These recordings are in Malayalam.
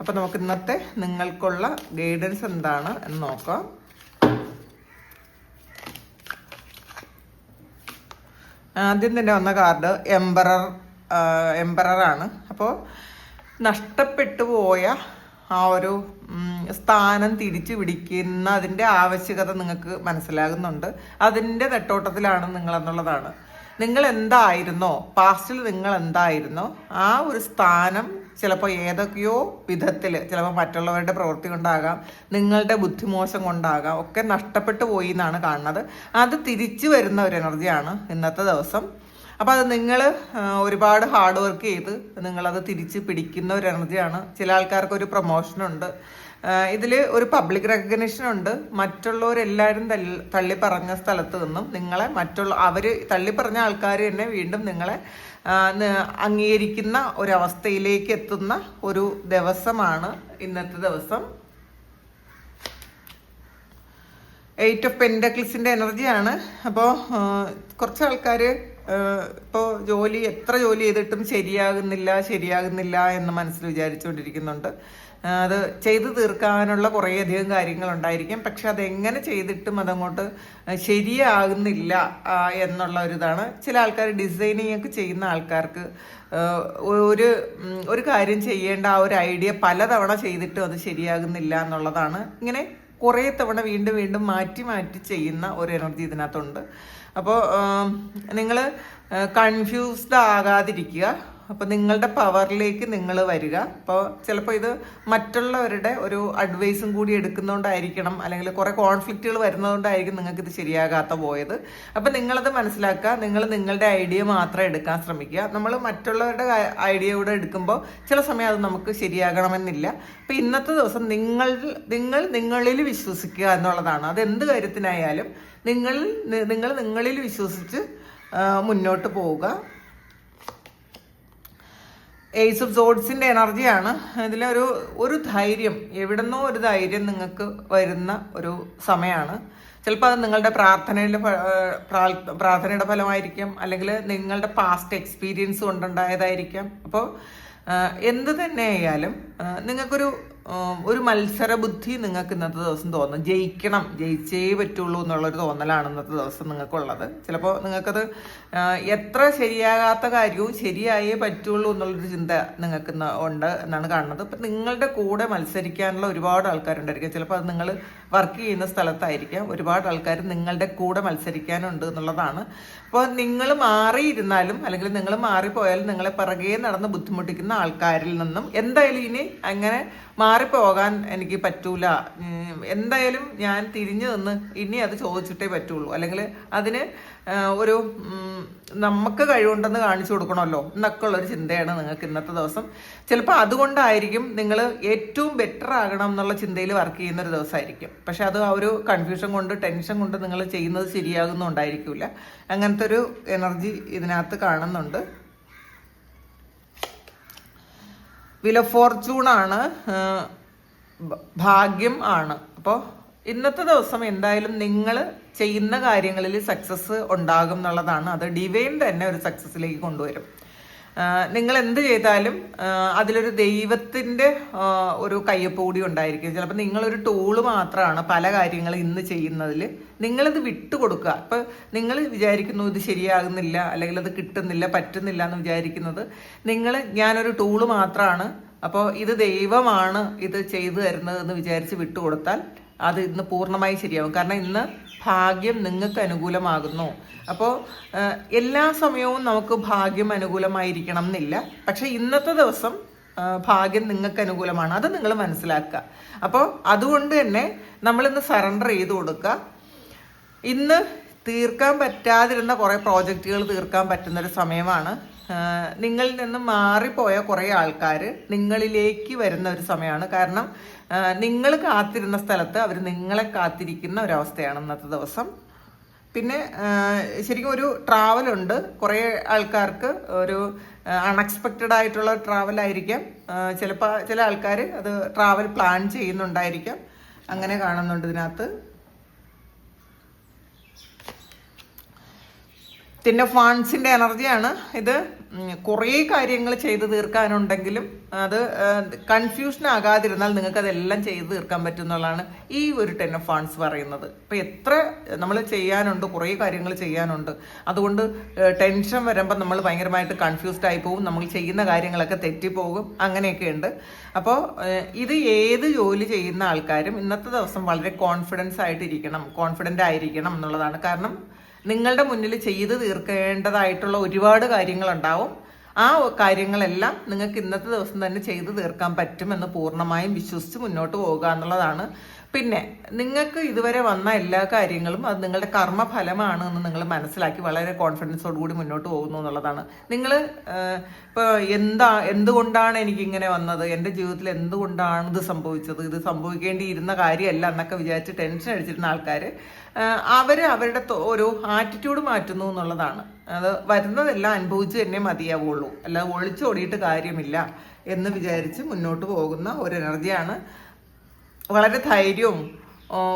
അപ്പോൾ നമുക്ക് ഇന്നത്തെ നിങ്ങൾക്കുള്ള ഗൈഡൻസ് എന്താണ് എന്ന് നോക്കാം. ആദ്യം തന്നെ വന്ന കാർഡ് എംബറർ എംബററാണ് അപ്പോൾ നഷ്ടപ്പെട്ടു പോയ ആ ഒരു സ്ഥാനം തിരിച്ചു പിടിക്കുന്ന അതിന്റെ ആവശ്യകത നിങ്ങൾക്ക് മനസ്സിലാകുന്നുണ്ട്. അതിന്റെ നെട്ടോട്ടത്തിലാണ് നിങ്ങളെന്നുള്ളതാണ്. നിങ്ങൾ എന്തായിരുന്നോ? പാസ്റ്റിൽ നിങ്ങൾ എന്തായിരുന്നോ? ആ ഒരു സ്ഥാനം ചിലപ്പോൾ ഏതൊക്കെയോ വിധത്തിൽ ചിലപ്പോൾ മറ്റുള്ളവരുടെ പ്രവൃത്തി കൊണ്ടാകാം നിങ്ങളുടെ ബുദ്ധിമോശം കൊണ്ടാകാം ഒക്കെ നഷ്ടപ്പെട്ടു പോയി എന്നാണ് കാണുന്നത്. അത് തിരിച്ചു വരുന്ന ഒരു എനർജിയാണ് ഇന്നത്തെ ദിവസം. അപ്പോൾ അത് നിങ്ങൾ ഒരുപാട് ഹാർഡ് വർക്ക് ചെയ്ത് നിങ്ങളത് തിരിച്ച് പിടിക്കുന്ന ഒരു എനർജിയാണ് ചില ആൾക്കാർക്ക് ഒരു പ്രൊമോഷനുണ്ട് ഇതിൽ ഒരു പബ്ലിക് റെക്കഗ്നേഷൻ ഉണ്ട്. മറ്റുള്ളവരെല്ലാവരും തള്ളി പറഞ്ഞ സ്ഥലത്ത് നിന്നും നിങ്ങളെ മറ്റുള്ള അവർ തള്ളി പറഞ്ഞ ആൾക്കാർ തന്നെ വീണ്ടും നിങ്ങളെ അംഗീകരിക്കുന്ന ഒരവസ്ഥയിലേക്ക് എത്തുന്ന ഒരു ദിവസമാണ് ഇന്നത്തെ ദിവസം. എയ്റ്റ് ഓഫ് പെൻഡക്കിൾസിന്റെ എനർജിയാണ് അപ്പോൾ കുറച്ച് ആൾക്കാർ ഇപ്പോൾ ജോലി എത്ര ജോലി ചെയ്തിട്ടും ശരിയാകുന്നില്ല ശരിയാകുന്നില്ല എന്ന് മനസ്സിൽ വിചാരിച്ചുകൊണ്ടിരിക്കുന്നുണ്ട്. അത് ചെയ്തു തീർക്കാനുള്ള കുറേയധികം കാര്യങ്ങളുണ്ടായിരിക്കും. പക്ഷെ അതെങ്ങനെ ചെയ്തിട്ടും അതങ്ങോട്ട് ശരിയാകുന്നില്ല എന്നുള്ള ഒരിതാണ്. ചില ആൾക്കാർ ഡിസൈനിങ് ഒക്കെ ചെയ്യുന്ന ആൾക്കാർക്ക് ഒരു ഒരു കാര്യം ചെയ്യേണ്ട ആ ഒരു ഐഡിയ പലതവണ ചെയ്തിട്ടും അത് ശരിയാകുന്നില്ല എന്നുള്ളതാണ്. ഇങ്ങനെ കുറേ തവണ വീണ്ടും വീണ്ടും മാറ്റി മാറ്റി ചെയ്യുന്ന ഒരു എനർജി ഇതിനകത്തുണ്ട്. അപ്പോൾ നിങ്ങൾ കൺഫ്യൂസ്ഡ് ആകാതിരിക്കുക. അപ്പോൾ നിങ്ങളുടെ പവറിലേക്ക് നിങ്ങൾ വരിക. അപ്പോൾ ചിലപ്പോൾ ഇത് മറ്റുള്ളവരുടെ ഒരു അഡ്വൈസും കൂടി എടുക്കുന്നതുകൊണ്ടായിരിക്കണം അല്ലെങ്കിൽ കുറേ കോൺഫ്ലിക്റ്റുകൾ വരുന്നതുകൊണ്ടായിരിക്കും നിങ്ങൾക്ക് ഇത് ശരിയാകാത്ത പോയത്. അപ്പോൾ നിങ്ങളത് മനസ്സിലാക്കുക. നിങ്ങൾ നിങ്ങളുടെ ഐഡിയ മാത്രം എടുക്കാൻ ശ്രമിക്കുക. നമ്മൾ മറ്റുള്ളവരുടെ ഐഡിയ കൂടെ എടുക്കുമ്പോൾ ചില സമയം അത് നമുക്ക് ശരിയാകണമെന്നില്ല. അപ്പോൾ ഇന്നത്തെ ദിവസം നിങ്ങൾ നിങ്ങൾ നിങ്ങളിൽ വിശ്വസിക്കുക എന്നുള്ളതാണ്. അത് എന്ത് കാര്യത്തിനായാലും നിങ്ങൾ നിങ്ങൾ നിങ്ങളിൽ വിശ്വസിച്ച് മുന്നോട്ട് പോവുക. എയ്സ് ഓഫ് സോഡ്സിന്റെ എനർജിയാണ്. ഇതിലൊരു ഒരു ധൈര്യം എവിടുന്നോ ഒരു ധൈര്യം നിങ്ങൾക്ക് വരുന്ന ഒരു സമയമാണ് ചിലപ്പോൾ അത് നിങ്ങളുടെ പ്രാർത്ഥനയുടെ പ്രാർത്ഥനയുടെ ഫലമായിരിക്കും. അല്ലെങ്കിൽ നിങ്ങളുടെ പാസ്റ്റ് എക്സ്പീരിയൻസ് കൊണ്ടുണ്ടായതായിരിക്കാം. അപ്പോൾ എന്ത് തന്നെ ആയാലും നിങ്ങൾക്കൊരു ഒരു മത്സര ബുദ്ധി നിങ്ങൾക്ക് ഇന്നത്തെ ദിവസം തോന്നും. ജയിക്കണം ജയിച്ചേ പറ്റുള്ളൂ എന്നുള്ളൊരു തോന്നലാണ് ഇന്നത്തെ ദിവസം നിങ്ങൾക്കുള്ളത്. ചിലപ്പോൾ നിങ്ങൾക്കത് എത്ര ശരിയാകാത്ത കാര്യവും ശരിയായേ പറ്റുള്ളൂ എന്നുള്ളൊരു ചിന്ത നിങ്ങൾക്ക് ഉണ്ട് എന്നാണ് കാണുന്നത്. അപ്പം നിങ്ങളുടെ കൂടെ മത്സരിക്കാനുള്ള ഒരുപാട് ആൾക്കാരുണ്ടായിരിക്കും. ചിലപ്പോൾ അത് നിങ്ങൾ വർക്ക് ചെയ്യുന്ന സ്ഥലത്തായിരിക്കാം. ഒരുപാട് ആൾക്കാർ നിങ്ങളുടെ കൂടെ മത്സരിക്കാനുണ്ട് എന്നുള്ളതാണ്. അപ്പോൾ നിങ്ങൾ മാറിയിരുന്നാലും അല്ലെങ്കിൽ നിങ്ങൾ മാറിപ്പോയാലും നിങ്ങളെ പിറകെ നടന്ന് ബുദ്ധിമുട്ടിക്കുന്ന ആൾക്കാരിൽ നിന്നും എന്തായാലും ഇനി അങ്ങനെ മാറിപ്പോകാൻ എനിക്ക് പറ്റൂല. എന്തായാലും ഞാൻ തിരിഞ്ഞു നിന്ന് ഇനി അത് ചോദിച്ചിട്ടേ പറ്റുള്ളൂ. അല്ലെങ്കിൽ അതിന് ഒരു നമുക്ക് കഴിവുണ്ടെന്ന് കാണിച്ചു കൊടുക്കണമല്ലോ എന്നൊക്കെ ഉള്ളൊരു ചിന്തയാണ് നിങ്ങൾക്ക് ഇന്നത്തെ ദിവസം. ചിലപ്പോൾ അതുകൊണ്ടായിരിക്കും നിങ്ങൾ ഏറ്റവും ബെറ്റർ ആകണം എന്നുള്ള ചിന്തയിൽ വർക്ക് ചെയ്യുന്ന ഒരു ദിവസമായിരിക്കും. പക്ഷെ അത് ആ ഒരു കൺഫ്യൂഷൻ കൊണ്ട് ടെൻഷൻ കൊണ്ട് നിങ്ങൾ ചെയ്യുന്നത് ശരിയാകുന്നുണ്ടായിരിക്കില്ല അങ്ങനത്തെ ഒരു എനർജി ഇതിനകത്ത് കാണുന്നുണ്ട്. വില ഫോർച്യൂൺ ആണ് ഭാഗ്യം ആണ്. അപ്പോൾ ഇന്നത്തെ ദിവസം എന്തായാലും നിങ്ങൾ ചെയ്യുന്ന കാര്യങ്ങളിൽ സക്സസ് ഉണ്ടാകും എന്നുള്ളതാണ്. അത് ഡിവൈൻ തന്നെ ഒരു സക്സസ്സിലേക്ക് കൊണ്ടുവരും. നിങ്ങൾ എന്ത് ചെയ്താലും അതിലൊരു ദൈവത്തിന്റെ ഒരു കയ്യൊപ്പ് കൂടി ഉണ്ടായിരിക്കും. ചിലപ്പോൾ നിങ്ങളൊരു ടൂൾ മാത്രമാണ് പല കാര്യങ്ങളും ഇന്ന് ചെയ്യുന്നതിൽ നിങ്ങളിത് വിട്ടുകൊടുക്കുക. ഇപ്പം നിങ്ങൾ വിചാരിക്കുന്നു ഇത് ശരിയാകുന്നില്ല അല്ലെങ്കിൽ അത് കിട്ടുന്നില്ല പറ്റുന്നില്ല എന്ന് വിചാരിക്കുന്നത് നിങ്ങൾ ഞാനൊരു ടൂൾ മാത്രമാണ് അപ്പോൾ ഇത് ദൈവമാണ് ഇത് ചെയ്തു തരുന്നത് എന്ന് വിചാരിച്ച് വിട്ടുകൊടുത്താൽ അത് ഇന്ന് പൂർണമായി ശരിയാവും. കാരണം ഇന്ന് ഭാഗ്യം നിങ്ങൾക്ക് അനുകൂലമാകുന്നു. അപ്പോൾ എല്ലാ സമയവും നമുക്ക് ഭാഗ്യം അനുകൂലമായിരിക്കണം എന്നില്ല. പക്ഷേ ഇന്നത്തെ ദിവസം ഭാഗ്യം നിങ്ങൾക്ക് അനുകൂലമാണ്. അത് നിങ്ങൾ മനസ്സിലാക്കുക. അപ്പോൾ അതുകൊണ്ട് തന്നെ നമ്മളിന്ന് സറണ്ടർ ചെയ്ത് കൊടുക്കുക. ഇന്ന് തീർക്കാൻ പറ്റാതിരുന്ന കുറേ പ്രോജക്റ്റുകൾ തീർക്കാൻ പറ്റുന്നൊരു സമയമാണ്. നിങ്ങളിൽ നിന്ന് മാറിപ്പോയ കുറേ ആൾക്കാർ നിങ്ങളിലേക്ക് വരുന്ന ഒരു സമയമാണ്. കാരണം നിങ്ങൾ കാത്തിരുന്ന സ്ഥലത്ത് അവർ നിങ്ങളെ കാത്തിരിക്കുന്ന ഒരവസ്ഥയാണ് ഇന്നത്തെ ദിവസം. പിന്നെ ശരിക്കും ഒരു ട്രാവൽ ഉണ്ട്. കുറേ ആൾക്കാർക്ക് ഒരു അൺഎക്സ്പെക്റ്റഡ് ആയിട്ടുള്ള ട്രാവൽ ആയിരിക്കാം. ചിലപ്പോൾ ചില ആൾക്കാർ അത് ട്രാവൽ പ്ലാൻ ചെയ്യുന്നുണ്ടായിരിക്കാം. അങ്ങനെ കാണുന്നുണ്ട് ഇതിനകത്ത്. പിന്നെ ഫാൻസിന്റെ എനർജിയാണ് ഇത്. കുറേ കാര്യങ്ങൾ ചെയ്തു തീർക്കാനുണ്ടെങ്കിലും അത് കൺഫ്യൂഷൻ ആകാതിരുന്നാൽ നിങ്ങൾക്ക് അതെല്ലാം ചെയ്തു തീർക്കാൻ പറ്റും എന്നുള്ളതാണ് ഈ ഒരു ടെൻ ഓഫ് ഫാൻസ് പറയുന്നത്. ഇപ്പം എത്ര നമ്മൾ ചെയ്യാനുണ്ട് കുറേ കാര്യങ്ങൾ ചെയ്യാനുണ്ട്. അതുകൊണ്ട് ടെൻഷൻ വരുമ്പോൾ നമ്മൾ ഭയങ്കരമായിട്ട് കൺഫ്യൂസ്ഡ് ആയി പോകും നമ്മൾ ചെയ്യുന്ന കാര്യങ്ങളൊക്കെ തെറ്റിപ്പോകും. അങ്ങനെയൊക്കെ ഉണ്ട് അപ്പോൾ ഇത് ഏത് ജോലി ചെയ്യുന്ന ആൾക്കാരും ഇന്നത്തെ ദിവസം വളരെ കോൺഫിഡൻസ് ആയിട്ടിരിക്കണം കോൺഫിഡന്റ് ആയിരിക്കണം എന്നുള്ളതാണ്. കാരണം നിങ്ങളുടെ മുന്നിൽ ചെയ്തു തീർക്കേണ്ടതായിട്ടുള്ള ഒരുപാട് കാര്യങ്ങളുണ്ടാവും. ആ കാര്യങ്ങളെല്ലാം നിങ്ങൾക്ക് ഇന്നത്തെ ദിവസം തന്നെ ചെയ്തു തീർക്കാൻ പറ്റുമെന്ന് പൂർണമായും വിശ്വസിച്ച് മുന്നോട്ട് പോകുക എന്നുള്ളതാണ് പിന്നെ നിങ്ങൾക്ക് ഇതുവരെ വന്ന എല്ലാ കാര്യങ്ങളും അത് നിങ്ങളുടെ കർമ്മഫലമാണ് എന്ന് നിങ്ങൾ മനസ്സിലാക്കി വളരെ കോൺഫിഡൻസോട് കൂടി മുന്നോട്ട് പോകുന്നു എന്നുള്ളതാണ്. നിങ്ങൾ ഇപ്പോൾ എന്താ എന്തുകൊണ്ടാണ് എനിക്കിങ്ങനെ വന്നത്? എന്റെ ജീവിതത്തിൽ എന്തുകൊണ്ടാണ് ഇത് സംഭവിച്ചത്? ഇത് സംഭവിക്കേണ്ടിയിരുന്ന കാര്യമല്ല എന്നൊക്കെ വിചാരിച്ച് ടെൻഷൻ അടിച്ചിരുന്ന ആൾക്കാർ അവർ അവരുടെ ഒരു ആറ്റിറ്റ്യൂഡ് മാറ്റുന്നു എന്നുള്ളതാണ്. അത് വരുന്നതെല്ലാം അനുഭവിച്ച് തന്നെ മതിയാവുള്ളൂ. അല്ലാതെ ഒളിച്ചോടിയിട്ട് കാര്യമില്ല എന്ന് വിചാരിച്ച് മുന്നോട്ട് പോകുന്ന ഒരു എനർജിയാണ് വളരെ ധൈര്യവും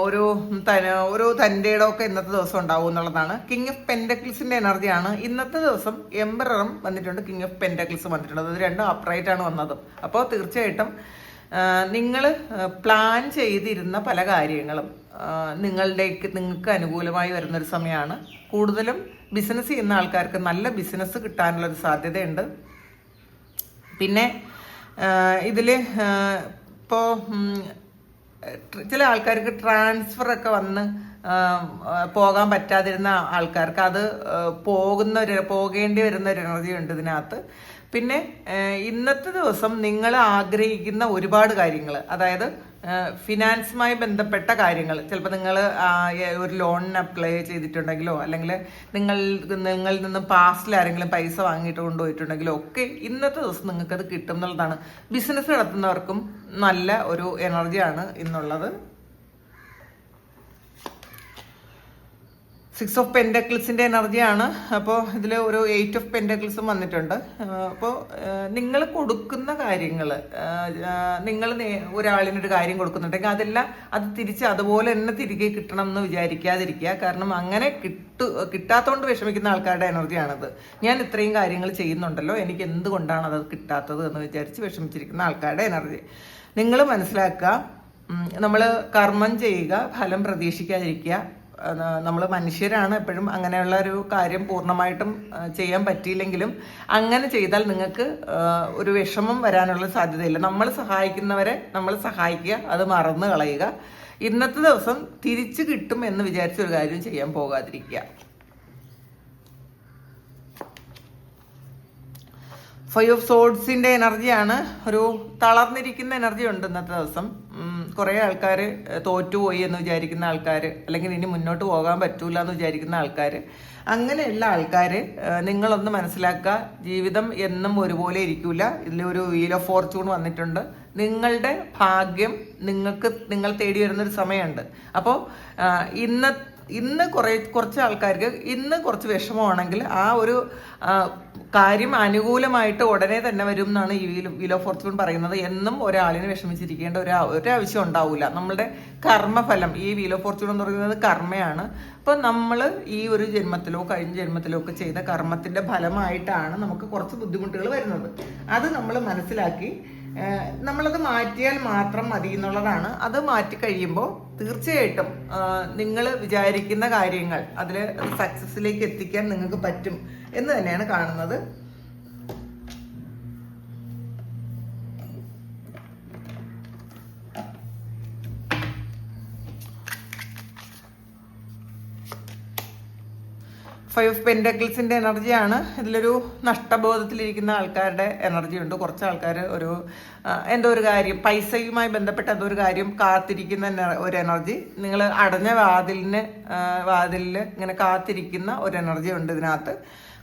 ഒരു തന ഒരു തന്റെ ഒക്കെ ഇന്നത്തെ ദിവസം ഉണ്ടാവും എന്നുള്ളതാണ്. കിങ് ഓഫ് പെൻഡക്കിൾസിന്റെ എനർജിയാണ്. ഇന്നത്തെ ദിവസം എംബററും വന്നിട്ടുണ്ട് കിങ് ഓഫ് പെൻഡക്കിൾസ് വന്നിട്ടുണ്ട്. അത് രണ്ടും അപ്രൈറ്റ് ആണ് വന്നത്. അപ്പോൾ തീർച്ചയായിട്ടും നിങ്ങൾ പ്ലാൻ ചെയ്തിരുന്ന പല കാര്യങ്ങളും നിങ്ങളുടേക്ക് നിങ്ങൾക്ക് അനുകൂലമായി വരുന്നൊരു സമയമാണ്. കൂടുതലും ബിസിനസ് ചെയ്യുന്ന ആൾക്കാർക്ക് നല്ല ബിസിനസ് കിട്ടാനുള്ളൊരു സാധ്യതയുണ്ട്. പിന്നെ ഇതിൽ ഇപ്പോൾ ചില ആൾക്കാർക്ക് ട്രാൻസ്ഫർ ഒക്കെ വന്ന് പോകാൻ പറ്റാതിരുന്ന ആൾക്കാർക്ക് അത് പോകുന്ന ഒരു പോകേണ്ടി വരുന്ന ഒരു എനർജി ഉണ്ട് ഇതിനകത്ത്. പിന്നെ ഇന്നത്തെ ദിവസം നിങ്ങൾ ആഗ്രഹിക്കുന്ന ഒരുപാട് കാര്യങ്ങൾ അതായത് ഫിനാൻസുമായി ബന്ധപ്പെട്ട കാര്യങ്ങൾ. ചിലപ്പോൾ നിങ്ങൾ ഒരു ലോണിന് അപ്ലൈ ചെയ്തിട്ടുണ്ടെങ്കിലോ അല്ലെങ്കിൽ നിങ്ങൾ നിങ്ങളിൽ നിന്ന് പാസ്റ്റിൽ ആരെങ്കിലും പൈസ വാങ്ങിയിട്ട് കൊണ്ടുപോയിട്ടുണ്ടെങ്കിലോ ഒക്കെ ഇന്നത്തെ ദിവസം നിങ്ങൾക്കത് കിട്ടും എന്നുള്ളതാണ്. ബിസിനസ് നടത്തുന്നവർക്കും നല്ല ഒരു എനർജിയാണ് ഇന്നുള്ളത്. സിക്സ് ഓഫ് പെൻഡക്കിൾസിന്റെ എനർജിയാണ്. അപ്പോൾ ഇതിൽ ഒരു എയ്റ്റ് ഓഫ് പെൻഡക്കിൾസും വന്നിട്ടുണ്ട്. അപ്പോൾ നിങ്ങൾ കൊടുക്കുന്ന കാര്യങ്ങൾ നിങ്ങൾ ഒരാളിനൊരു കാര്യം കൊടുക്കുന്നുണ്ടെങ്കിൽ അതെല്ലാം അത് തിരിച്ച് അതുപോലെ തന്നെ തിരികെ കിട്ടണം എന്ന് വിചാരിക്കാതിരിക്കുക. കാരണം അങ്ങനെ കിട്ടു കിട്ടാത്തതുകൊണ്ട് വിഷമിക്കുന്ന ആൾക്കാരുടെ എനർജിയാണത്. ഞാൻ ഇത്രയും കാര്യങ്ങൾ ചെയ്യുന്നുണ്ടല്ലോ. എനിക്ക് എന്തുകൊണ്ടാണ് അത് കിട്ടാത്തത് എന്ന് വിചാരിച്ച് വിഷമിച്ചിരിക്കുന്ന ആൾക്കാരുടെ എനർജി. നിങ്ങൾ മനസ്സിലാക്കുക. നമ്മൾ കർമ്മം ചെയ്യുക ഫലം പ്രതീക്ഷിക്കാതിരിക്കുക. നമ്മൾ മനുഷ്യരാണ്. എപ്പോഴും അങ്ങനെയുള്ള ഒരു കാര്യം പൂർണമായിട്ടും ചെയ്യാൻ പറ്റിയില്ലെങ്കിലും അങ്ങനെ ചെയ്താൽ നിങ്ങൾക്ക് ഒരു വിഷമം വരാനുള്ള സാധ്യതയില്ല. നമ്മൾ സഹായിക്കുന്നവരെ നമ്മൾ സഹായിക്കുക അത് മറന്നു കളയുക. ഇന്നത്തെ ദിവസം തിരിച്ചു കിട്ടും എന്ന് വിചാരിച്ച ഒരു കാര്യം ചെയ്യാൻ പോകാതിരിക്കുക. ഫൈവ് ഓഫ് സോഡ്സിന്റെ എനർജിയാണ് ഒരു തളർന്നിരിക്കുന്ന എനർജി ഉണ്ട് ഇന്നത്തെ ദിവസം. കുറേ ആൾക്കാർ തോറ്റുപോയി എന്ന് വിചാരിക്കുന്ന ആൾക്കാർ അല്ലെങ്കിൽ ഇനി മുന്നോട്ട് പോകാൻ പറ്റൂല എന്ന് വിചാരിക്കുന്ന ആൾക്കാർ അങ്ങനെയുള്ള ആൾക്കാർ നിങ്ങളൊന്ന് മനസ്സിലാക്കുക. ജീവിതം എന്നും ഒരുപോലെ ഇരിക്കൂല. ഇതിലൊരു വീൽ ഓഫ് ഫോർച്യൂൺ വന്നിട്ടുണ്ട്. നിങ്ങളുടെ ഭാഗ്യം നിങ്ങൾക്ക് നിങ്ങൾ തേടി വരുന്നൊരു സമയമുണ്ട്. അപ്പോൾ ഇന്ന ഇന്ന് കുറേ കുറച്ച് ആൾക്കാർക്ക് ഇന്ന് കുറച്ച് വിഷമമാണെങ്കിൽ ആ ഒരു കാര്യം അനുകൂലമായിട്ട് ഉടനെ തന്നെ വരും എന്നാണ് ഈ വീൽ ഓഫ് ഫോർച്യൂൺ പറയുന്നത്. എന്നും ഒരാളിന് വിഷമിച്ചിരിക്കേണ്ട ഒരു ഒരാവശ്യം ഉണ്ടാവില്ല. നമ്മളുടെ കർമ്മഫലം ഈ വീൽ ഓഫ് ഫോർച്യൂൺ എന്ന് പറയുന്നത് കർമ്മയാണ്. അപ്പം നമ്മൾ ഈ ഒരു ജന്മത്തിലോ കഴിഞ്ഞ ജന്മത്തിലോ ഒക്കെ ചെയ്ത കർമ്മത്തിന്റെ ഫലമായിട്ടാണ് നമുക്ക് കുറച്ച് ബുദ്ധിമുട്ടുകൾ വരുന്നത്. അത് നമ്മൾ മനസ്സിലാക്കി നമ്മളത് മാറ്റിയാൽ മാത്രം മതി എന്നുള്ളതാണ്. അത് മാറ്റി കഴിയുമ്പോൾ തീർച്ചയായിട്ടും നിങ്ങൾ വിചാരിക്കുന്ന കാര്യങ്ങൾ അതിൽ സക്സസ്സിലേക്ക് എത്തിക്കാൻ നിങ്ങൾക്ക് പറ്റും എന്ന് തന്നെയാണ് കാണുന്നത്. ഫൈവ് ഓഫ് പെൻഡക്കിൾസിന്റെ എനർജിയാണ് ഇതിലൊരു നഷ്ടബോധത്തിലിരിക്കുന്ന ആൾക്കാരുടെ എനർജി ഉണ്ട്. കുറച്ച് ആൾക്കാർ ഒരു എന്തോ ഒരു കാര്യം പൈസയുമായി ബന്ധപ്പെട്ട എന്തോ ഒരു കാര്യം കാത്തിരിക്കുന്ന ഒരു എനർജി നിങ്ങൾ അടഞ്ഞ വാതിലിന് വാതിലിൽ ഇങ്ങനെ കാത്തിരിക്കുന്ന ഒരു എനർജി ഉണ്ട് ഇതിനകത്ത്.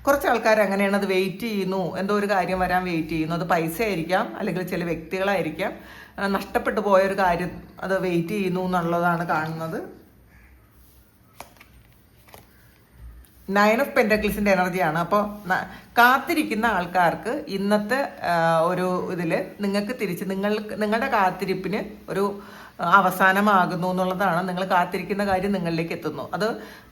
കുറച്ച് ആൾക്കാർ അങ്ങനെയാണ് അത് വെയിറ്റ് ചെയ്യുന്നു. എന്തോ ഒരു കാര്യം വരാൻ വെയിറ്റ് ചെയ്യുന്നു. അത് പൈസ ആയിരിക്കാം അല്ലെങ്കിൽ ചില വ്യക്തികളായിരിക്കാം. നഷ്ടപ്പെട്ടു പോയ ഒരു കാര്യം അത് വെയിറ്റ് ചെയ്യുന്നു എന്നുള്ളതാണ് കാണുന്നത്. നയൻ ഓഫ് പെൻഡക്ലിസിന്റെ എനർജിയാണ്. അപ്പോൾ കാത്തിരിക്കുന്ന ആൾക്കാർക്ക് ഇന്നത്തെ ഒരു ഇതിൽ നിങ്ങൾക്ക് തിരിച്ച് നിങ്ങൾ നിങ്ങളുടെ കാത്തിരിപ്പിന് ഒരു അവസാനമാകുന്നു എന്നുള്ളതാണ് നിങ്ങൾ കാത്തിരിക്കുന്ന കാര്യം നിങ്ങളിലേക്ക് എത്തുന്നു. അത്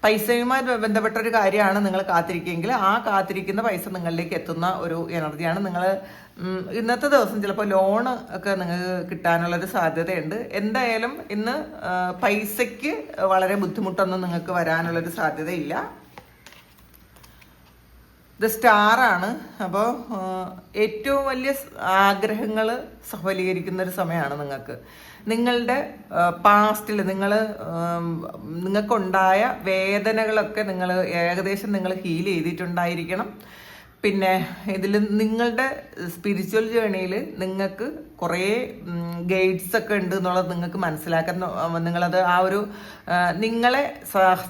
പൈസയുമായി ബന്ധപ്പെട്ട ഒരു കാര്യമാണ് നിങ്ങൾ കാത്തിരിക്കുമെങ്കിൽ ആ കാത്തിരിക്കുന്ന പൈസ നിങ്ങളിലേക്ക് എത്തുന്ന ഒരു എനർജിയാണ്. നിങ്ങൾ ഇന്നത്തെ ദിവസം ചിലപ്പോൾ ലോൺ ഒക്കെ നിങ്ങൾക്ക് കിട്ടാനുള്ളൊരു സാധ്യതയുണ്ട്. എന്തായാലും ഇന്ന് പൈസയ്ക്ക് വളരെ ബുദ്ധിമുട്ടൊന്നും നിങ്ങൾക്ക് വരാനുള്ളൊരു സാധ്യതയില്ല. ഇത് സ്റ്റാറാണ് അപ്പോൾ ഏറ്റവും വലിയ ആഗ്രഹങ്ങൾ സഫലീകരിക്കുന്ന ഒരു സമയമാണ് നിങ്ങൾക്ക്. നിങ്ങളുടെ പാസ്റ്റിൽ നിങ്ങൾ നിങ്ങൾക്കുണ്ടായ വേദനകളൊക്കെ നിങ്ങൾ ഏകദേശം നിങ്ങൾ ഹീൽ ചെയ്തിട്ടുണ്ടായിരിക്കണം. പിന്നെ ഇതിൽ നിങ്ങളുടെ സ്പിരിച്വൽ ജേണിയിൽ നിങ്ങൾക്ക് കുറേ ഗൈഡ്സ് ഒക്കെ ഉണ്ട് എന്നുള്ളത് നിങ്ങൾക്ക് മനസ്സിലാക്കാൻ നിങ്ങളത് ആ ഒരു നിങ്ങളെ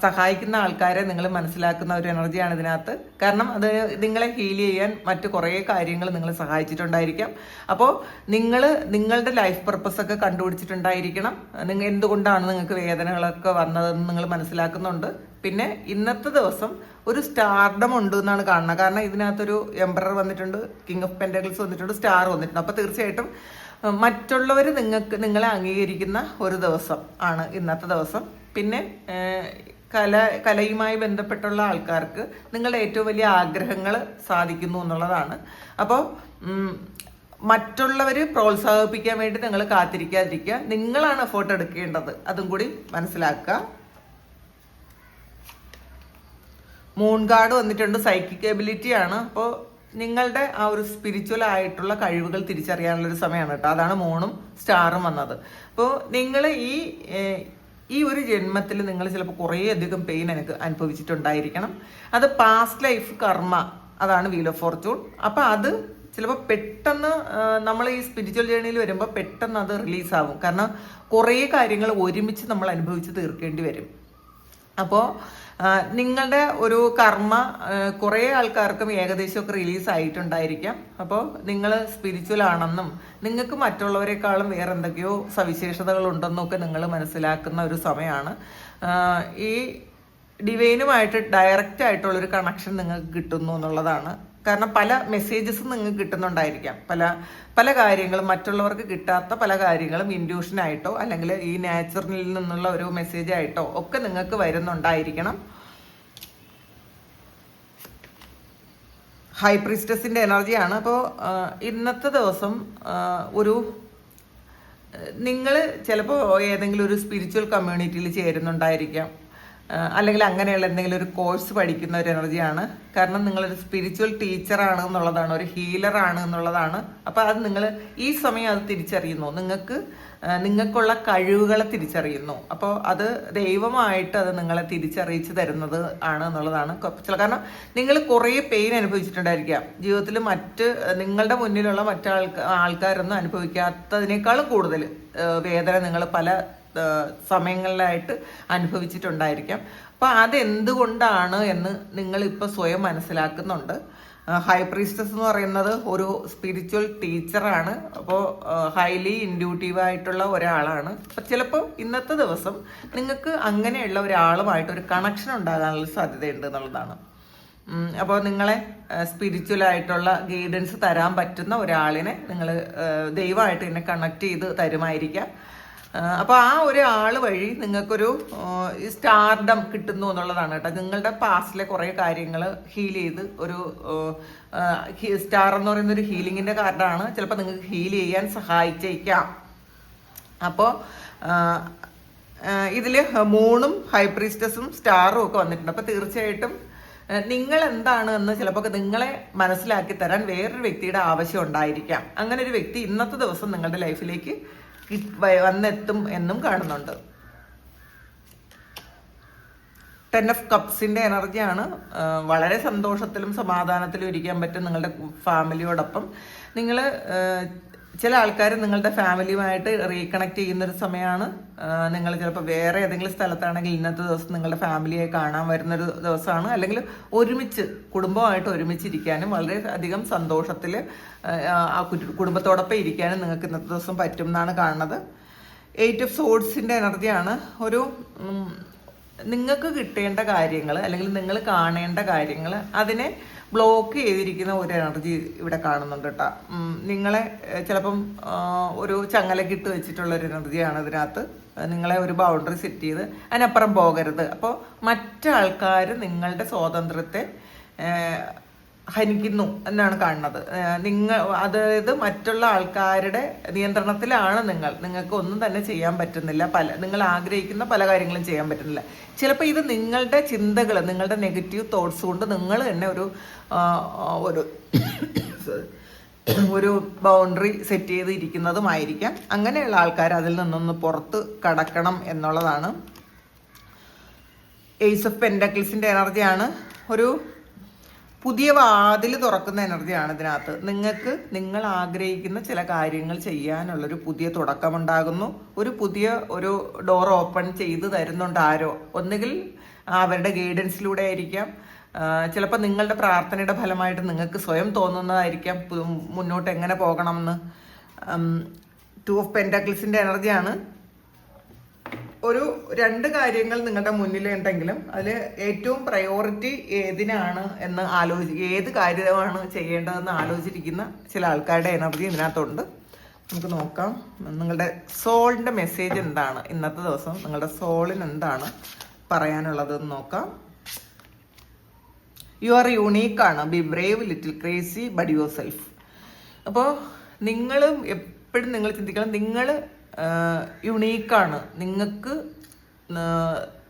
സഹായിക്കുന്ന ആൾക്കാരെ നിങ്ങൾ മനസ്സിലാക്കുന്ന ഒരു എനർജിയാണ് ഇതിനകത്ത്. കാരണം അത് നിങ്ങളെ ഹീൽ ചെയ്യാൻ മറ്റു കുറേ കാര്യങ്ങൾ നിങ്ങളെ സഹായിച്ചിട്ടുണ്ടായിരിക്കാം. അപ്പോൾ നിങ്ങൾ നിങ്ങളുടെ ലൈഫ് പർപ്പസ് ഒക്കെ കണ്ടുപിടിച്ചിട്ടുണ്ടായിരിക്കണം. നിങ്ങൾ എന്തുകൊണ്ടാണ് നിങ്ങൾക്ക് വേദനകളൊക്കെ വന്നതെന്ന് നിങ്ങൾ മനസ്സിലാക്കുന്നുണ്ട്. പിന്നെ ഇന്നത്തെ ദിവസം ഒരു സ്റ്റാർഡം ഉണ്ട് എന്നാണ് കാണുന്നത്. കാരണം ഇതിനകത്തൊരു എംബ്രർ വന്നിട്ടുണ്ട് കിങ് ഓഫ് പെൻഡഗിൾസ് വന്നിട്ടുണ്ട് സ്റ്റാർ വന്നിട്ടുണ്ട്. അപ്പോൾ തീർച്ചയായിട്ടും മറ്റുള്ളവർ നിങ്ങൾക്ക് നിങ്ങളെ അംഗീകരിക്കുന്ന ഒരു ദിവസം ആണ് ഇന്നത്തെ ദിവസം. പിന്നെ കല കലയുമായി ബന്ധപ്പെട്ടുള്ള ആൾക്കാർക്ക് നിങ്ങളുടെ ഏറ്റവും വലിയ ആഗ്രഹങ്ങൾ സാധിക്കുന്നു എന്നുള്ളതാണ്. അപ്പോൾ മറ്റുള്ളവർ പ്രോത്സാഹിപ്പിക്കാൻ വേണ്ടി നിങ്ങൾ കാത്തിരിക്കാതിരിക്കുക. നിങ്ങളാണ് ഫോട്ടോ എടുക്കേണ്ടത്. അതും കൂടി മനസ്സിലാക്കുക. മൂൺ കാർഡ് വന്നിട്ടുണ്ട്. സൈക്കിക് എബിലിറ്റി ആണ്. അപ്പോൾ നിങ്ങളുടെ ആ ഒരു സ്പിരിച്വൽ ആയിട്ടുള്ള കഴിവുകൾ തിരിച്ചറിയാനുള്ള ഒരു സമയമാണ് കേട്ടോ. അതാണ് മൂണും സ്റ്റാറും വന്നത്. അപ്പോൾ നിങ്ങൾ ഈ ഈ ഒരു ജന്മത്തിൽ നിങ്ങൾ ചിലപ്പോൾ കുറേ അധികം പെയിൻ എനിക്ക് അനുഭവിച്ചിട്ടുണ്ടായിരിക്കണം. അത് പാസ്റ്റ് ലൈഫ് കർമ്മ അതാണ് വീൽ ഓഫ് ഫോർച്യൂൺ അപ്പോൾ അത് ചിലപ്പോൾ പെട്ടെന്ന് നമ്മൾ ഈ സ്പിരിച്വൽ ജേണിയിൽ വരുമ്പോൾ പെട്ടെന്ന് അത് റിലീസാവും കാരണം കുറേ കാര്യങ്ങൾ ഒരുമിച്ച് നമ്മൾ അനുഭവിച്ച് തീർക്കേണ്ടി വരും. അപ്പോൾ നിങ്ങളുടെ ഒരു കർമ്മ കുറേ ആൾക്കാർക്കും ഏകദേശമൊക്കെ റിലീസ് ആയിട്ടുണ്ടായിരിക്കാം. അപ്പോൾ നിങ്ങൾ സ്പിരിച്വൽ ആണെന്നും നിങ്ങൾക്ക് മറ്റുള്ളവരെക്കാളും വേറെ എന്തൊക്കെയോ സവിശേഷതകൾ ഉണ്ടെന്നൊക്കെ നിങ്ങൾ മനസ്സിലാക്കുന്ന ഒരു സമയമാണ് ഈ ഡിവൈനുമായിട്ട് ഡയറക്റ്റ് ആയിട്ടുള്ളൊരു കണക്ഷൻ നിങ്ങൾക്ക് കിട്ടുന്നു എന്നുള്ളതാണ്. കാരണം പല മെസ്സേജസും നിങ്ങൾക്ക് കിട്ടുന്നുണ്ടായിരിക്കാം. പല പല കാര്യങ്ങളും മറ്റുള്ളവർക്ക് കിട്ടാത്ത പല കാര്യങ്ങളും ഇൻഡ്യൂഷനായിട്ടോ അല്ലെങ്കിൽ ഈ നാച്ചുറലിൽ നിന്നുള്ള ഒരു മെസ്സേജ് ആയിട്ടോ ഒക്കെ നിങ്ങൾക്ക് വരുന്നുണ്ടായിരിക്കണം. ഹൈ പ്രിസ്റ്റസിന്റെ എനർജിയാണ് അപ്പോൾ ഇന്നത്തെ ദിവസം ഒരു നിങ്ങൾ ചിലപ്പോൾ ഏതെങ്കിലും ഒരു സ്പിരിച്വൽ കമ്മ്യൂണിറ്റിയിൽ ചേരുന്നുണ്ടായിരിക്കാം. അല്ലെങ്കിൽ അങ്ങനെയുള്ള എന്തെങ്കിലും ഒരു കോഴ്സ് പഠിക്കുന്ന ഒരു എനർജിയാണ്. കാരണം നിങ്ങളൊരു സ്പിരിച്വൽ ടീച്ചറാണ് എന്നുള്ളതാണ് ഒരു ഹീലർ ആണ് എന്നുള്ളതാണ്. അപ്പോൾ അത് നിങ്ങൾ ഈ സമയം അത് തിരിച്ചറിയുന്നു. നിങ്ങൾക്ക് നിങ്ങൾക്കുള്ള കഴിവുകളെ തിരിച്ചറിയുന്നു. അപ്പോൾ അത് ദൈവമായിട്ട് അത് നിങ്ങളെ തിരിച്ചറിയിച്ച് തരുന്നത് ആണ് എന്നുള്ളതാണ്. ചില കാരണം നിങ്ങൾ കുറേ പെയിൻ അനുഭവിച്ചിട്ടുണ്ടായിരിക്കാം. ജീവിതത്തിൽ മറ്റ് നിങ്ങളുടെ മുന്നിലുള്ള മറ്റാൾക്ക് ആൾക്കാരൊന്നും അനുഭവിക്കാത്തതിനേക്കാളും കൂടുതൽ വേദന നിങ്ങൾ പല സമയങ്ങളിലായിട്ട് അനുഭവിച്ചിട്ടുണ്ടായിരിക്കാം. അപ്പോൾ അതെന്തുകൊണ്ടാണ് എന്ന് നിങ്ങൾ ഇപ്പോൾ സ്വയം മനസ്സിലാക്കുന്നുണ്ട്. ഹൈ പ്രീസ്റ്റസ് എന്ന് പറയുന്നത് ഒരു സ്പിരിച്വൽ ടീച്ചറാണ് അപ്പോൾ ഹൈലി ഇൻഡ്യൂട്ടീവ് ആയിട്ടുള്ള ഒരാളാണ്. അപ്പോൾ ചിലപ്പോൾ ഇന്നത്തെ ദിവസം നിങ്ങൾക്ക് അങ്ങനെയുള്ള ഒരാളുമായിട്ട് ഒരു കണക്ഷൻ ഉണ്ടാകാനുള്ള സാധ്യതയുണ്ട് എന്നുള്ളതാണ്. അപ്പോൾ നിങ്ങളെ സ്പിരിച്വൽ ആയിട്ടുള്ള ഗൈഡൻസ് തരാൻ പറ്റുന്ന ഒരാളിനെ നിങ്ങൾ ദൈവമായിട്ട് എന്നെ കണക്ട് ചെയ്ത് തരുമായിരിക്കാം. അപ്പോൾ ആ ഒരാൾ വഴി നിങ്ങൾക്കൊരു സ്റ്റാർഡം കിട്ടുന്നു എന്നുള്ളതാണ് കേട്ടോ. നിങ്ങളുടെ പാസ്റ്റിലെ കുറേ കാര്യങ്ങൾ ഹീൽ ചെയ്ത് ഒരു സ്റ്റാർ എന്ന് പറയുന്ന ഒരു ഹീലിങ്ങിന്റെ കാർഡാണ് ചിലപ്പോൾ നിങ്ങൾക്ക് ഹീൽ ചെയ്യാൻ സഹായിച്ചേക്കാം. അപ്പോൾ ഇതിൽ മൂണും ഹൈപ്രീസ്റ്റസും സ്റ്റാറും ഒക്കെ വന്നിട്ടുണ്ട്. അപ്പോൾ തീർച്ചയായിട്ടും നിങ്ങൾ എന്താണ് എന്ന് ചിലപ്പോൾ നിങ്ങളെ മനസ്സിലാക്കി തരാൻ വേറൊരു വ്യക്തിയുടെ ആവശ്യം ഉണ്ടായിരിക്കാം. അങ്ങനെ ഒരു വ്യക്തി ഇന്നത്തെ ദിവസം നിങ്ങളുടെ ലൈഫിലേക്ക് വന്നെത്തും എന്നും കാണുന്നുണ്ട്. ടെൻ ഓഫ് കപ്സിന്റെ എനർജിയാണ്. വളരെ സന്തോഷത്തിലും സമാധാനത്തിലും ഇരിക്കാൻ പറ്റും നിങ്ങളുടെ ഫാമിലിയോടൊപ്പം. നിങ്ങൾ ചില ആൾക്കാർ നിങ്ങളുടെ ഫാമിലിയുമായിട്ട് റീകണക്ട് ചെയ്യുന്ന ഒരു സമയമാണ് നിങ്ങൾ ചിലപ്പോൾ വേറെ ഏതെങ്കിലും സ്ഥലത്താണെങ്കിൽ ഇന്നത്തെ ദിവസം നിങ്ങളുടെ ഫാമിലിയെ കാണാൻ വരുന്നൊരു ദിവസമാണ്. അല്ലെങ്കിൽ ഒരുമിച്ച് കുടുംബമായിട്ട് ഒരുമിച്ച് ഇരിക്കാനും വളരെ അധികം സന്തോഷത്തിൽ ആ കുടുംബത്തോടൊപ്പം ഇരിക്കാനും നിങ്ങൾക്ക് ഇന്നത്തെ ദിവസം പറ്റും എന്നാണ് കാണുന്നത്. എയ്റ്റ് ഓഫ് സോഡ്സിന്റെ എനർജിയാണ്. ഒരു നിങ്ങൾക്ക് കിട്ടേണ്ട കാര്യങ്ങൾ അല്ലെങ്കിൽ നിങ്ങൾ കാണേണ്ട കാര്യങ്ങൾ അതിനെ ബ്ലോക്ക് ചെയ്തിരിക്കുന്ന ഒരു എനർജി ഇവിടെ കാണുന്നുണ്ട് കേട്ടോ. നിങ്ങളെ ചിലപ്പം ഒരു ചങ്ങലക്കിട്ട് വെച്ചിട്ടുള്ള ഒരു എനർജിയാണ് ഇതിനകത്ത്. നിങ്ങളെ ഒരു ബൗണ്ടറി സെറ്റ് ചെയ്ത് അതിനപ്പുറം പോകരുത്. അപ്പോൾ മറ്റാൾക്കാർ നിങ്ങളുടെ സ്വാതന്ത്ര്യത്തെ ഹനിക്കുന്നു എന്നാണ് കാണുന്നത്. നിങ്ങൾ അതായത് മറ്റുള്ള ആൾക്കാരുടെ നിയന്ത്രണത്തിലാണ് നിങ്ങൾ. നിങ്ങൾക്ക് ഒന്നും തന്നെ ചെയ്യാൻ പറ്റുന്നില്ല. പല നിങ്ങൾ ആഗ്രഹിക്കുന്ന പല കാര്യങ്ങളും ചെയ്യാൻ പറ്റുന്നില്ല. ചിലപ്പോൾ ഇത് നിങ്ങളുടെ ചിന്തകൾ നിങ്ങളുടെ നെഗറ്റീവ് തോട്ട്സ് കൊണ്ട് നിങ്ങൾ തന്നെ ഒരു ഒരു ഒരു ബൗണ്ടറി സെറ്റ് ചെയ്തിരിക്കുന്നതുമായിരിക്കാം. അങ്ങനെയുള്ള ആൾക്കാർ അതിൽ നിന്നൊന്ന് പുറത്ത് കടക്കണം എന്നുള്ളതാണ്. എയ്സ് ഓഫ് പെൻഡക്കിൾസിന്റെ എനർജിയാണ് ഒരു പുതിയ വാതിൽ തുറക്കുന്ന എനർജിയാണ് ഇതിനകത്ത്. നിങ്ങൾക്ക് നിങ്ങൾ ആഗ്രഹിക്കുന്ന ചില കാര്യങ്ങൾ ചെയ്യാനുള്ളൊരു പുതിയ തുടക്കമുണ്ടാകുന്നു. ഒരു പുതിയ ഒരു ഡോർ ഓപ്പൺ ചെയ്ത് തരുന്നുണ്ട് ആരോ. ഒന്നുകിൽ അവരുടെ ഗൈഡൻസിലൂടെ ആയിരിക്കാം. ചിലപ്പോൾ നിങ്ങളുടെ പ്രാർത്ഥനയുടെ ഫലമായിട്ട് നിങ്ങൾക്ക് സ്വയം തോന്നുന്നതായിരിക്കാം. മുന്നോട്ട് എങ്ങനെ പോകണമെന്ന്. ടു ഓഫ് പെൻഡക്കിൾസിന്റെ എനർജിയാണ് ഒരു രണ്ട് കാര്യങ്ങൾ നിങ്ങളുടെ മുന്നിൽ ഉണ്ടെങ്കിലും അതിൽ ഏറ്റവും പ്രയോറിറ്റി ഏതിനാണ് എന്ന് ആലോചി ഏത് കാര്യമാണ് ചെയ്യേണ്ടതെന്ന് ആലോചിച്ചിരിക്കുന്ന ചില ആൾക്കാരുടെ എനർജി ഇതിനകത്തുണ്ട്. നമുക്ക് നോക്കാം. നിങ്ങളുടെ സോളിന്റെ മെസ്സേജ് എന്താണ്? ഇന്നത്തെ ദിവസം നിങ്ങളുടെ സോളിന് എന്താണ് പറയാനുള്ളതെന്ന് നോക്കാം. You are യൂണീക്കാണ് be brave little crazy but yourself അപ്പോൾ നിങ്ങളും എപ്പോഴും നിങ്ങൾ ചിന്തിക്കണം. നിങ്ങൾ യുണീക്കാണ് നിങ്ങൾക്ക്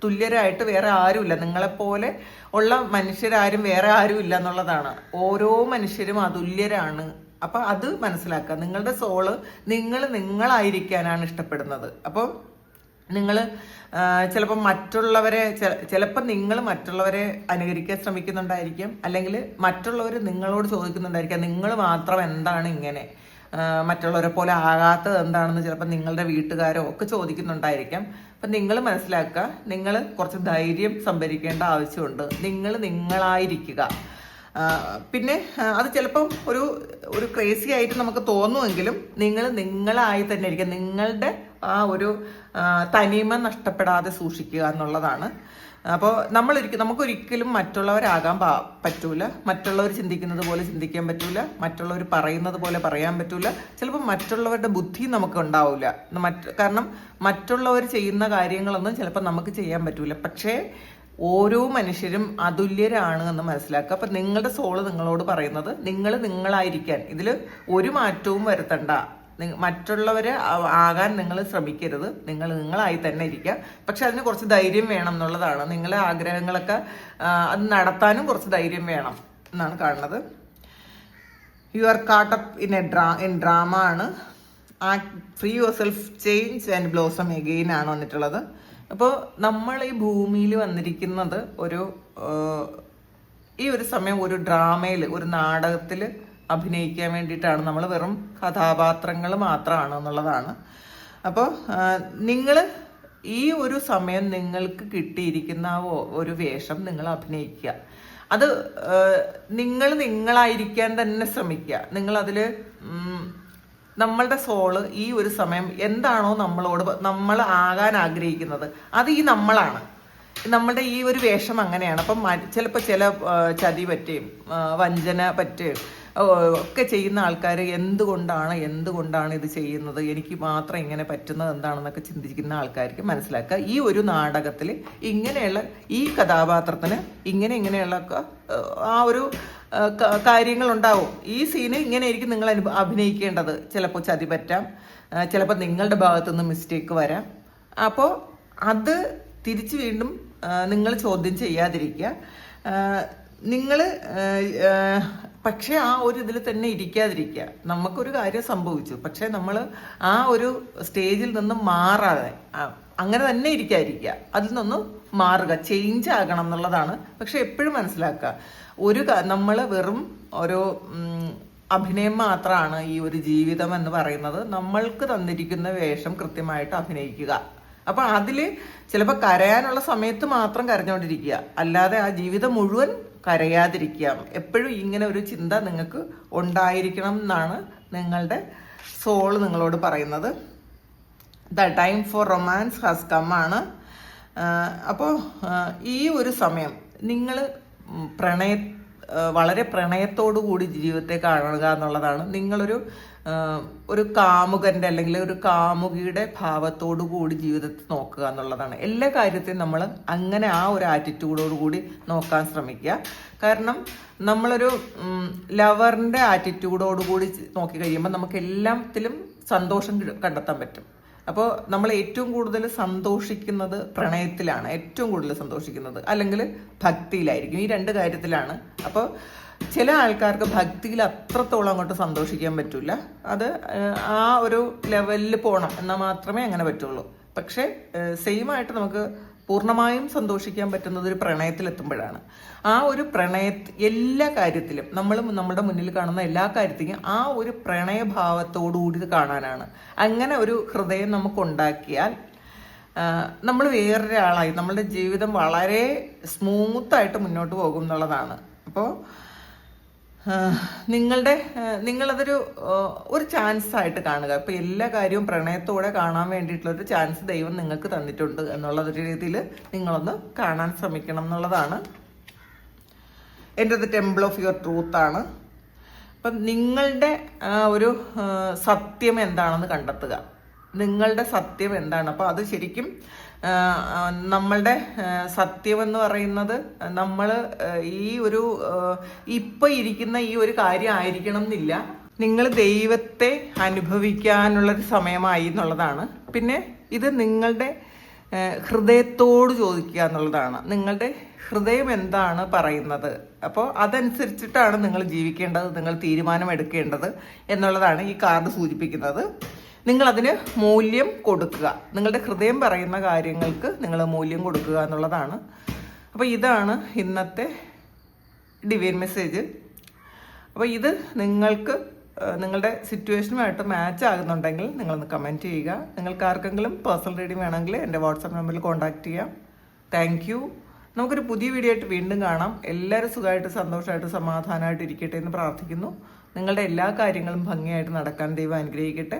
തുല്യരായിട്ട് വേറെ ആരുമില്ല. നിങ്ങളെപ്പോലെ ഉള്ള മനുഷ്യരാരും വേറെ ആരും ഇല്ല എന്നുള്ളതാണ്. ഓരോ മനുഷ്യരും അതുല്യരാണ്. അപ്പം അത് മനസ്സിലാക്കുക. നിങ്ങളുടെ സോൾ നിങ്ങൾ നിങ്ങളായിരിക്കാനാണ് ഇഷ്ടപ്പെടുന്നത്. അപ്പം നിങ്ങൾ ചിലപ്പോൾ മറ്റുള്ളവരെ ചിലപ്പോൾ നിങ്ങൾ മറ്റുള്ളവരെ അനുകരിക്കാൻ ശ്രമിക്കുന്നുണ്ടായിരിക്കും. അല്ലെങ്കിൽ മറ്റുള്ളവർ നിങ്ങളോട് ചോദിക്കുന്നുണ്ടായിരിക്കാം നിങ്ങൾ മാത്രം എന്താണ് ഇങ്ങനെ? മറ്റുള്ളവരെ പോലെ ആകാത്തത് എന്താണെന്ന് ചിലപ്പോൾ നിങ്ങളുടെ വീട്ടുകാരോ ഒക്കെ ചോദിക്കുന്നുണ്ടായിരിക്കാം. അപ്പം നിങ്ങൾ മനസ്സിലാക്കുക നിങ്ങൾ കുറച്ച് ധൈര്യം സംഭരിക്കേണ്ട ആവശ്യമുണ്ട്. നിങ്ങൾ നിങ്ങളായിരിക്കുക. പിന്നെ അത് ചിലപ്പം ഒരു ഒരു ക്രേസി ആയിട്ട് നമുക്ക് തോന്നുമെങ്കിലും നിങ്ങൾ നിങ്ങളായി തന്നെ ഇരിക്കുക. നിങ്ങളുടെ ആ ഒരു തനിമ നഷ്ടപ്പെടാതെ സൂക്ഷിക്കുക എന്നുള്ളതാണ്. അപ്പോൾ നമ്മൾ നമുക്കൊരിക്കലും മറ്റുള്ളവരാകാൻ പറ്റൂല. മറ്റുള്ളവർ ചിന്തിക്കുന്നത് പോലെ ചിന്തിക്കാൻ പറ്റൂല. മറ്റുള്ളവർ പറയുന്നത് പോലെ പറയാൻ പറ്റൂല. ചിലപ്പോൾ മറ്റുള്ളവരുടെ ബുദ്ധി നമുക്ക് ഉണ്ടാവില്ല മറ്റ് കാരണം മറ്റുള്ളവർ ചെയ്യുന്ന കാര്യങ്ങളൊന്നും ചിലപ്പോൾ നമുക്ക് ചെയ്യാൻ പറ്റൂല. പക്ഷേ ഓരോ മനുഷ്യരും അതുല്യരാണ് എന്ന് മനസ്സിലാക്കുക. അപ്പം നിങ്ങളുടെ സോൾ നിങ്ങളോട് പറയുന്നത് നിങ്ങൾ നിങ്ങളായിരിക്കാൻ. ഇതിൽ ഒരു മാറ്റവും വരുത്തണ്ട. ആ- ആകാൻ നിങ്ങൾ ശ്രമിക്കരുത്. നിങ്ങൾ നിങ്ങളായി തന്നെ ഇരിക്കുക പക്ഷെ അതിന് കുറച്ച് ധൈര്യം വേണം എന്നുള്ളതാണ്. നിങ്ങളെ ആഗ്രഹങ്ങളൊക്കെ അത് നടത്താനും കുറച്ച് ധൈര്യം വേണം എന്നാണ് കാണുന്നത്. You are caught up in a ഡ്രാ in drama ആണ്. Free yourself change and blossom again ആണ് വന്നിട്ടുള്ളത്. അപ്പോൾ നമ്മൾ ഈ ഭൂമിയിൽ വന്നിരിക്കുന്നത് ഒരു ഈ ഒരു സമയം ഒരു ഡ്രാമയിൽ ഒരു നാടകത്തിൽ അഭിനയിക്കാൻ വേണ്ടിയിട്ടാണ് നമ്മൾ വെറും കഥാപാത്രങ്ങൾ മാത്രമാണ് എന്നുള്ളതാണ്. അപ്പോൾ നിങ്ങൾ ഈ ഒരു സമയം നിങ്ങൾക്ക് കിട്ടിയിരിക്കുന്ന ഒരു വേഷം നിങ്ങൾ അഭിനയിക്കുക. അത് നിങ്ങൾ നിങ്ങളായിരിക്കാൻ തന്നെ ശ്രമിക്കുക. നിങ്ങൾ നിങ്ങളതിൽ നമ്മളുടെ സോൾ ഈ ഒരു സമയം എന്താണോ നമ്മളോട് നമ്മൾ ആകാൻ ആഗ്രഹിക്കുന്നത്. അത് ഈ നമ്മളാണ്. നമ്മളുടെ ഈ ഒരു വേഷം അങ്ങനെയാണ്. അപ്പം ചിലപ്പോൾ ചില ചതി പറ്റുകയും വഞ്ചന പറ്റുകയും ഒക്കെ ചെയ്യുന്ന ആൾക്കാർ എന്തുകൊണ്ടാണ് എന്തുകൊണ്ടാണ് ഇത് ചെയ്യുന്നത്? എനിക്ക് മാത്രം ഇങ്ങനെ പറ്റുന്നത് എന്താണെന്നൊക്കെ ചിന്തിക്കുന്ന ആൾക്കാർക്ക് മനസ്സിലാക്കുക. ഈ ഒരു നാടകത്തിൽ ഇങ്ങനെയുള്ള ഈ കഥാപാത്രത്തിന് ഇങ്ങനെ ഇങ്ങനെയുള്ള ആ, ഒരു കാര്യങ്ങളുണ്ടാവും. ഈ സീന് ഇങ്ങനെയായിരിക്കും നിങ്ങൾ അനുഭ അഭിനയിക്കേണ്ടത്. ചിലപ്പോൾ ചതി പറ്റാം. ചിലപ്പോൾ നിങ്ങളുടെ ഭാഗത്തുനിന്ന് മിസ്റ്റേക്ക് വരാം. അപ്പോൾ അത് തിരിച്ച് വീണ്ടും നിങ്ങൾ ചോദ്യം ചെയ്യാതിരിക്കുക. നിങ്ങൾ പക്ഷേ ആ ഒരു ഇതിൽ തന്നെ ഇരിക്കാതിരിക്കുക. നമുക്കൊരു കാര്യം സംഭവിച്ചു. പക്ഷേ നമ്മൾ ആ ഒരു സ്റ്റേജിൽ നിന്നും മാറാതെ അങ്ങനെ തന്നെ ഇരിക്കാതിരിക്കുക. അതിൽ നിന്നും മാറുക ചേഞ്ച് ആകണം എന്നുള്ളതാണ്. പക്ഷെ എപ്പോഴും മനസ്സിലാക്കുക ഒരു നമ്മൾ വെറും ഒരു അഭിനയം മാത്രമാണ് ഈ ഒരു ജീവിതം എന്ന് പറയുന്നത്. നമ്മൾക്ക് തന്നിരിക്കുന്ന വേഷം കൃത്യമായിട്ട് അഭിനയിക്കുക. അപ്പൊ അതിൽ ചിലപ്പോൾ കരയാനുള്ള സമയത്ത് മാത്രം കരഞ്ഞുകൊണ്ടിരിക്കുക അല്ലാതെ ആ ജീവിതം മുഴുവൻ കരയാതിരിക്കുക എപ്പോഴും ഇങ്ങനെ ഒരു ചിന്ത നിങ്ങൾക്ക് ഉണ്ടായിരിക്കണം എന്നാണ് നിങ്ങളുടെ സോൾ നിങ്ങളോട് പറയുന്നത്. The time for romance has come ആണ്. അപ്പോൾ ഈ ഒരു സമയം നിങ്ങൾ പ്രണയ വളരെ പ്രണയത്തോടു കൂടി ജീവിതത്തെ കാണുക എന്നുള്ളതാണ് നിങ്ങളൊരു ഒരു കാമുകന്റെ അല്ലെങ്കിൽ ഒരു കാമുകിയുടെ ഭാവത്തോടു കൂടി ജീവിതത്തിൽ നോക്കുക എന്നുള്ളതാണ്. എല്ലാ കാര്യത്തെയും നമ്മൾ അങ്ങനെ ആ ഒരു ആറ്റിറ്റ്യൂഡോട് കൂടി നോക്കാൻ ശ്രമിക്കുക. കാരണം നമ്മളൊരു ലവറിന്റെ ആറ്റിറ്റ്യൂഡോട് കൂടി നോക്കി കഴിയുമ്പോൾ നമുക്ക് എല്ലാത്തിലും സന്തോഷം കണ്ടെത്താൻ പറ്റും. അപ്പോൾ നമ്മൾ ഏറ്റവും കൂടുതൽ സന്തോഷിക്കുന്നത് പ്രണയത്തിലാണ്. ഏറ്റവും കൂടുതൽ സന്തോഷിക്കുന്നത് അല്ലെങ്കിൽ ഭക്തിയിലായിരിക്കും. ഈ രണ്ട് കാര്യത്തിലാണ്. അപ്പോൾ ചില ആൾക്കാർക്ക് ഭക്തിയിൽ അത്രത്തോളം അങ്ങോട്ട് സന്തോഷിക്കാൻ പറ്റില്ല അത് ആ ഒരു ലെവലിൽ പോകണം എന്നാൽ മാത്രമേ അങ്ങനെ പറ്റുള്ളൂ. പക്ഷേ സെയിം ആയിട്ട് നമുക്ക് പൂർണമായും സന്തോഷിക്കാൻ പറ്റുന്നത് ഒരു പ്രണയത്തിലെത്തുമ്പോഴാണ് ആ ഒരു പ്രണയ എല്ലാ കാര്യത്തിലും നമ്മൾ നമ്മുടെ മുന്നിൽ കാണുന്ന എല്ലാ കാര്യത്തിലും ആ ഒരു പ്രണയഭാവത്തോടുകൂടി ഇത് കാണാനാണ്. അങ്ങനെ ഒരു ഹൃദയം നമുക്ക് ഉണ്ടാക്കിയാൽ നമ്മൾ വേറൊരാളായി നമ്മളുടെ ജീവിതം വളരെ സ്മൂത്തായിട്ട് മുന്നോട്ട് പോകും എന്നുള്ളതാണ്. അപ്പോൾ നിങ്ങളുടെ നിങ്ങളതൊരു ഒരു ചാൻസ് ആയിട്ട് കാണുക. ഇപ്പൊ എല്ലാ കാര്യവും പ്രണയത്തോടെ കാണാൻ വേണ്ടിയിട്ടുള്ള ഒരു ചാൻസ് ദൈവം നിങ്ങൾക്ക് തന്നിട്ടുണ്ട് എന്നുള്ളൊരു രീതിയിൽ നിങ്ങളൊന്ന് കാണാൻ ശ്രമിക്കണം എന്നുള്ളതാണ്. എന്റെ ടെമ്പിൾ ഓഫ് യുവർ ട്രൂത്ത് ആണ്. അപ്പം നിങ്ങളുടെ ഒരു സത്യം എന്താണെന്ന് കണ്ടെത്തുക. നിങ്ങളുടെ സത്യം എന്താണ്? അപ്പോൾ അത് ശരിക്കും നമ്മളുടെ സത്യമെന്ന് പറയുന്നത് നമ്മൾ ഈ ഒരു ഇപ്പം ഇരിക്കുന്ന ഈ ഒരു കാര്യം ആയിരിക്കണം എന്നില്ല നിങ്ങൾ ദൈവത്തെ അനുഭവിക്കാനുള്ളൊരു സമയമായി എന്നുള്ളതാണ്. പിന്നെ ഇത് നിങ്ങളുടെ ഹൃദയത്തോട് ചോദിക്കുക എന്നുള്ളതാണ്. നിങ്ങളുടെ ഹൃദയം എന്താണ് പറയുന്നത്? അപ്പോൾ അതനുസരിച്ചിട്ടാണ് നിങ്ങൾ ജീവിക്കേണ്ടത് നിങ്ങൾ തീരുമാനമെടുക്കേണ്ടത് എന്നുള്ളതാണ് ഈ കാർഡ് സൂചിപ്പിക്കുന്നത്. നിങ്ങൾ അതിന് മൂല്യം കൊടുക്കുക. നിങ്ങളുടെ ഹൃദയം പറയുന്ന കാര്യങ്ങൾക്ക് നിങ്ങൾ മൂല്യം കൊടുക്കുക എന്നുള്ളതാണ്. അപ്പോൾ ഇതാണ് ഇന്നത്തെ ഡിവൈൻ മെസ്സേജ് അപ്പോൾ ഇത് നിങ്ങൾക്ക് നിങ്ങളുടെ സിറ്റുവേഷനുമായിട്ട് മാച്ച് ആകുന്നുണ്ടെങ്കിൽ നിങ്ങളൊന്ന് കമന്റ് ചെയ്യുക. നിങ്ങൾക്ക് ആർക്കെങ്കിലും പേഴ്സണൽ റീഡിംഗ് വേണമെങ്കിൽ എന്റെ വാട്സാപ്പ് നമ്പറിൽ കോൺടാക്റ്റ് ചെയ്യാം. താങ്ക് യു നമുക്കൊരു പുതിയ വീഡിയോ ആയിട്ട് വീണ്ടും കാണാം. എല്ലാവരും സുഖമായിട്ട് സന്തോഷമായിട്ട് സമാധാനമായിട്ട് ഇരിക്കട്ടെ എന്ന് പ്രാർത്ഥിക്കുന്നു. നിങ്ങളുടെ എല്ലാ കാര്യങ്ങളും ഭംഗിയായിട്ട് നടക്കാൻ ദൈവം അനുഗ്രഹിക്കട്ടെ.